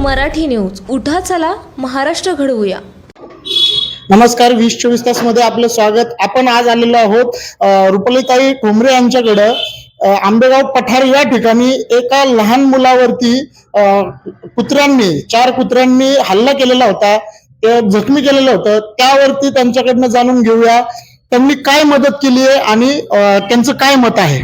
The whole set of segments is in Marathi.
मराठी न्यूज. उठा चला महाराष्ट्र घडवूया. नमस्कार वीस चोवीस तासमध्ये आपलं स्वागत. आपण आज आलेलो आहोत रुपलीताई ठोंबरे यांच्याकडं. आंबेगाव पठार या ठिकाणी एका लहान मुलावरती कुत्र्यांनी चार कुत्र्यांनी हल्ला केलेला होता. ते जखमी केलेलं होतं. त्यावरती त्यांच्याकडनं जाणून घेऊया त्यांनी काय मदत केली आहे आणि त्यांचं काय मत आहे?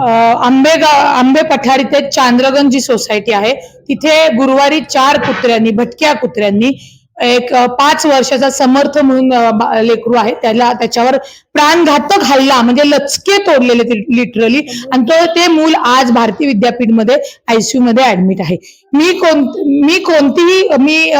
आंबे आंबे पठार इथे चांद्रगंज जी सोसायटी आहे. तिथे गुरुवारी चार कुत्र्यांनी भटक्या कुत्र्यांनी एक पाच वर्षाचा समर्थ म्हणून लेकरू आहे. त्याला त्याच्यावर प्राणघातक हल्ला म्हणजे लचके तोडलेले लिटरली आणि तो ते मूल आज भारतीय विद्यापीठमध्ये आयसीयू मध्ये ऍडमिट आहे. मी कोण मी कोणतीही मी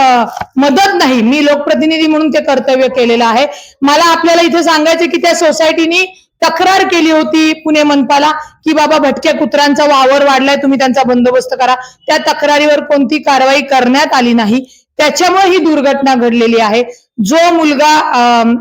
मदत नाही मी लोकप्रतिनिधी म्हणून ते कर्तव्य केलेलं आहे. मला आपल्याला इथे सांगायचं की त्या सोसायटीनी तक्रार केली होती पुणे मनपाला की बाबा भटक्या कुत्र्यांचा वावर वाढलाय तुम्ही त्यांचा बंदोबस्त करा. त्या तक्रारीवर कोणती कारवाई करण्यात आली नाही. त्याच्यामुळे ही दुर्घटना घडलेली आहे. जो मुलगा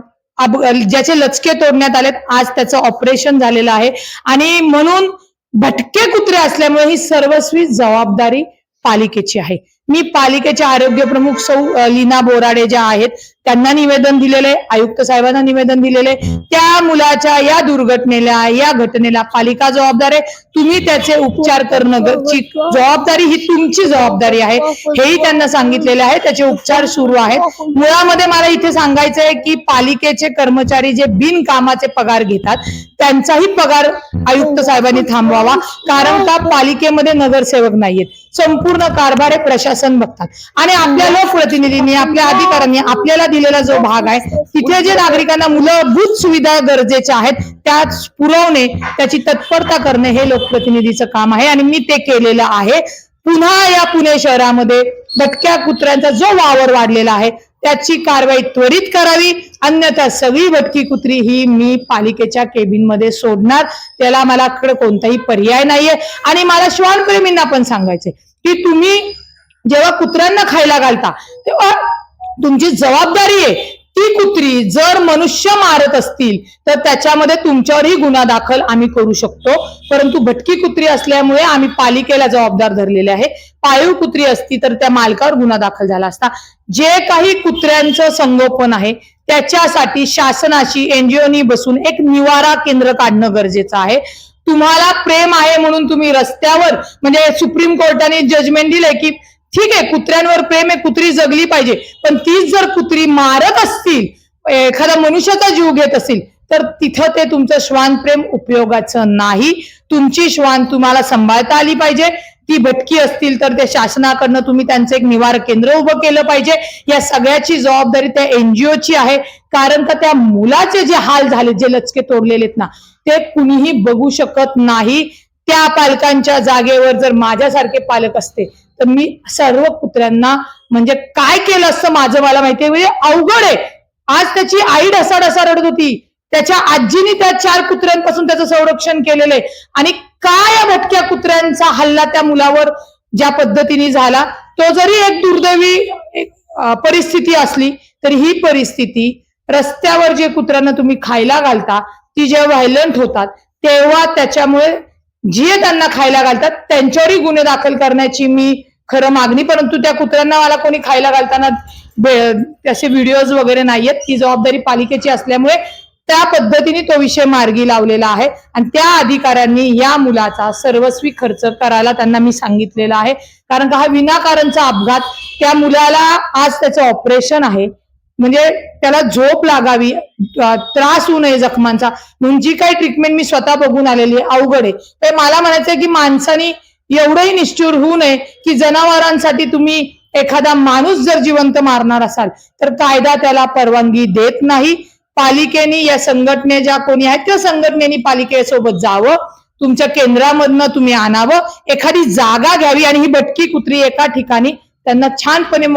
ज्याचे लचके तोडण्यात आलेत आज त्याचं ऑपरेशन झालेलं आहे. आणि म्हणून भटके कुत्रे असल्यामुळे ही सर्वस्वी जबाबदारी पालिकेची आहे. मी पालिकेचे आरोग्य प्रमुख सौ लीना बोराडे ज्या आहेत त्यांना निवेदन दिलेले आयुक्त साहेबांना निवेदन दिलेले त्या मुलाच्या या दुर्घटनेला या घटनेला पालिका जबाबदार आहे. तुम्ही त्याचे उपचार करणं जबाबदारी ही तुमची जबाबदारी आहे. हेही त्यांना सांगितलेले आहे. त्याचे उपचार सुरू आहेत. मुळामध्ये मला इथे सांगायचं आहे की पालिकेचे कर्मचारी जे बिनकामाचे पगार घेतात त्यांचाही पगार आयुक्त साहेबांनी थांबवावा. कारण का? पालिकेमध्ये नगरसेवक नाहीयेत. संपूर्ण कारभार हे प्रशासन बघतात. आणि आपल्या लोकप्रतिनिधींनी आपल्या अधिकाऱ्यांनी आपल्याला दिलेला जो भाग आहे तिथे जे नागरिकांना मूलभूत सुविधा गरजेच्या आहेत त्या पुरवणे त्याची तत्परता करणे हे लोकप्रतिनिधीचं काम आहे. आणि मी ते केलेलं आहे. पुन्हा या पुणे शहरामध्ये भटक्या कुत्र्यांचा जो वावर वाढलेला आहे त्याची कारवाई त्वरित करावी. अन्यथा सगळी भटकी कुत्री ही मी पालिकेच्या केबिनमध्ये सोडणार. त्याला मला कोणताही पर्याय नाहीये. आणि मला श्वानप्रेमींना पण सांगायचंय की तुम्ही जेव्हा कुत्र्यांना खायला घालता तेव्हा तुमची जबाबदारी आहे. ती कुत्री जर मनुष्य मारत असतील तर त्याच्यामध्ये तुमच्यावरही गुन्हा दाखल आम्ही करू शकतो. परंतु भटकी कुत्री असल्यामुळे आम्ही पालिकेला जबाबदार धरलेले आहे. पाळीव कुत्री असती तर त्या मालकावर गुन्हा दाखल झाला असता. जे काही कुत्र्यांचं संगोपन आहे त्याच्यासाठी शासनाशी एनजीओनी बसून एक निवारा केंद्र काढणं गरजेचं आहे. तुम्हाला प्रेम आहे म्हणून तुम्ही रस्त्यावर म्हणजे सुप्रीम कोर्टाने जजमेंट दिलंय की ठीक आहे कुत्र्यांवर प्रेम आहे कुत्री जगली पाहिजे. पण तीच जर कुत्री मारत असतील एखादा मनुष्याचा जीव घेत असतील तर तिथं ते तुमचं श्वान प्रेम उपयोगाचं नाही. तुमची श्वान तुम्हाला सांभाळता आली पाहिजे. ती भटकी असतील तर त्या शासनाकडनं तुम्ही त्यांचं एक निवार केंद्र उभं केलं पाहिजे. या सगळ्याची जबाबदारी त्या एनजीओची आहे. कारण का त्या मुलाचे जे हाल झाले जे लचके तोडलेले आहेत ना ते कुणीही बघू शकत नाही. त्या पालकांच्या जागेवर जर माझ्यासारखे पालक असते तर मी सर्व कुत्र्यांना म्हणजे काय केलं असतं माझं मला माहितीये म्हणजे अवघड आहे. आज त्याची आई ढसा ढसा रडत होती. त्याच्या आजीने त्या चार कुत्र्यांपासून त्याचं संरक्षण केलेलं आहे. आणि काय या भटक्या कुत्र्यांचा हल्ला त्या मुलावर ज्या पद्धतीने झाला तो जरी एक दुर्दैवी परिस्थिती असली तरी ही परिस्थिती रस्त्यावर जे कुत्र्यांना तुम्ही खायला घालता ती जेव्हा व्हायलंट होतात तेव्हा त्याच्यामुळे जे त्यांना खायला घालतात त्यांच्यावरही गुन्हे दाखल करण्याची मी खरं मागणी परंतु त्या कुत्र्यांना मला कोणी खायला घालताना असे व्हिडिओज वगैरे नाहीयेत. ती जबाबदारी पालिकेची असल्यामुळे त्या पद्धतीने तो विषय मार्गी लावलेला आहे. आणि त्या अधिकाऱ्यांनी या मुलाचा सर्वस्वी खर्च करायला त्यांना मी सांगितलेला आहे. कारण का हा विनाकारणचा अपघात त्या मुलाला आज त्याचं ऑपरेशन आहे. म्हणजे त्याला झोप लागावी त्रास होऊ नये जखमांचा. म्हणून जी काही ट्रीटमेंट मी स्वतः बघून आलेली आहे अवघड आहे. तर मला म्हणायचंय की माणसानी एवढंही निष्ठुर होऊ नये की जनावरांसाठी तुम्ही एखादा माणूस जर जिवंत मारणार असाल तर कायदा त्याला परवानगी देत नाही. पालिकेने या संघटने ज्या कोणी आहेत त्या संघटनेनी पालिकेसोबत जावं. तुमच्या केंद्रामधनं तुम्ही आणावं. एखादी जागा घ्यावी आणि ही भटकी कुत्री एका ठिकाणी त्यांना छानपणे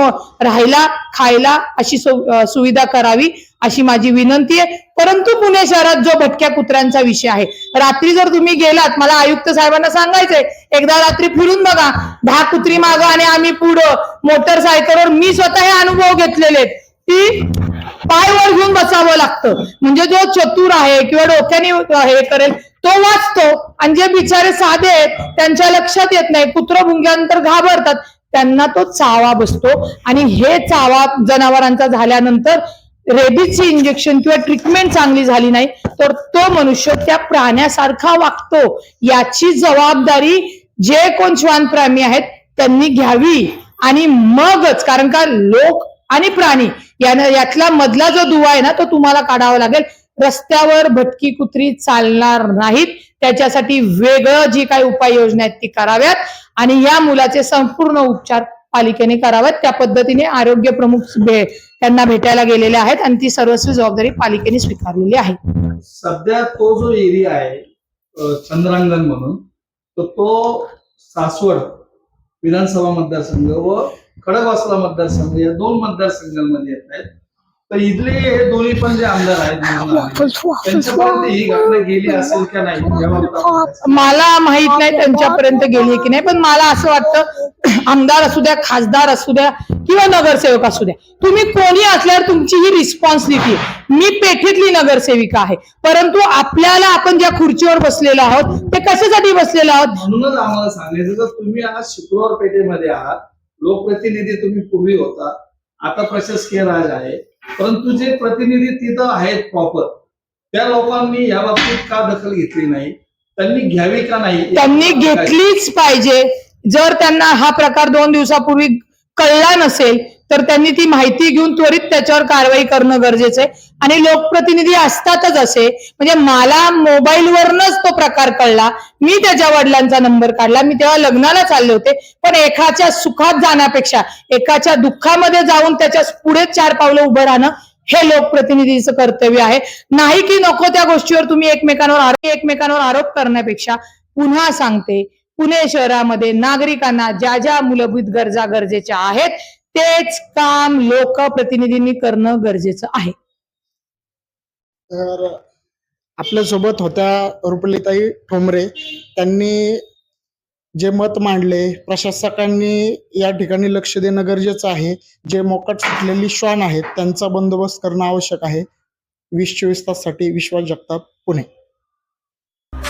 राहायला खायला अशी सुविधा करावी अशी माझी विनंती आहे. परंतु पुणे शहरात जो भटक्या कुत्र्यांचा विषय आहे रात्री जर तुम्ही गेलात मला आयुक्त साहेबांना सांगायचंय एकदा रात्री फिरून बघा दहा कुत्री मागं आणि आम्ही पुढं मोटरसायकलवर मी स्वतः हे अनुभव घेतलेले ती पाय वर घेऊन बसावं लागतं. म्हणजे जो चतुर आहे किंवा डोक्याने हे करेल तो वाचतो. आणि जे बिचारे साधे आहेत त्यांच्या लक्षात येत नाही. कुत्र भुंग्यानंतर घाबरतात. त्यांना तो चावा बसतो. आणि हे चावा जनावरांचा झाल्यानंतर रेबीजचे इंजेक्शन किंवा ट्रीटमेंट चांगली झाली नाही तर तो मनुष्य त्या प्राण्यासारखा वागतो. याची जबाबदारी जे कोण श्वानप्रामी आहेत त्यांनी घ्यावी. आणि मगच कारण का लोक आणि प्राणी यानं यातला मधला जो दुवा आहे ना तो तुम्हाला काढावा लागेल. रस्त्यावर भटकी कुत्री चालणार नाहीत. त्याच्यासाठी वेगळं जी काही उपाययोजना आहेत ती कराव्यात. आणि या मुलाचे संपूर्ण उपचार पालिकेने करावेत. त्या पद्धतीने आरोग्य प्रमुख भे- त्यांना भेटायला गेलेले आहेत आणि ती सर्वस्वी जबाबदारी पालिकेने स्वीकारलेली आहे. सध्या तो जो एरिया आहे चंद्रांगण म्हणून तो तो सासवड विधानसभा मतदारसंघ व खडकवासला मतदारसंघ या दोन मतदारसंघांमध्ये येत आहेत. तर इथले हे दोन्ही पण जे आमदार आहेत त्यांच्यापर्यंत ही घटना गेली असेल का नाही? मला माहीत नाही त्यांच्यापर्यंत गेली की नाही पण मला असं वाटतं आमदार असू द्या खासदार असू द्या किंवा नगरसेवक असू द्या तुम्ही कोणी असल्यावर तुमची ही रिस्पॉन्सिबिलिटी मी पेठेतली नगरसेविका आहे परंतु आपल्याला आपण ज्या खुर्चीवर बसलेलो आहोत ते कशासाठी बसलेलो आहोत? म्हणूनच आम्हाला सांगायचं तर तुम्ही आज शुक्रवार पेठेमध्ये आहात लोकप्रतिनिधी तुम्ही पूर्वी होता आता प्रशासकीय राज आहे परंतु जे प्रतिनिधी तिथं आहेत प्रॉपर त्या लोकांनी या बाबतीत का दखल घेतली नाही? त्यांनी घ्यावी का नाही? त्यांनी घेतलीच पाहिजे. जर त्यांना हा प्रकार दोन दिवसापूर्वी कळला नसेल तर त्यांनी ती माहिती घेऊन त्वरित त्याच्यावर कारवाई करणं गरजेचं आहे. आणि लोकप्रतिनिधी असतातच असे म्हणजे मला मोबाईलवरनच तो प्रकार कळला. मी त्याच्या वडिलांचा नंबर काढला. मी तेव्हा लग्नाला चालले होते. पण एकाच्या सुखात जाण्यापेक्षा एकाच्या दुःखामध्ये जाऊन त्याच्या पुढे चार पावलं उभं राहणं हे लोकप्रतिनिधीचं कर्तव्य आहे. नाही की नको त्या गोष्टीवर तुम्ही एकमेकांवर आरोप एकमेकांवर आरोप करण्यापेक्षा पुन्हा सांगते पुणे शहरामध्ये नागरिकांना ज्या ज्या मूलभूत गरजा गरजेच्या आहेत तेच काम लोकप्रतिनिधींनी करणं गरजेचं आहे. तर आपल्यासोबत होत्या रुपलीताई ठोंबरे. त्यांनी जे मत मांडले प्रशासकांनी या ठिकाणी लक्ष देणं गरजेचं आहे. जे मोकट सुटलेली श्वान आहेत त्यांचा बंदोबस्त करणं आवश्यक आहे. वीस चोवीस ताससाठी विश्वास जगताप पुणे.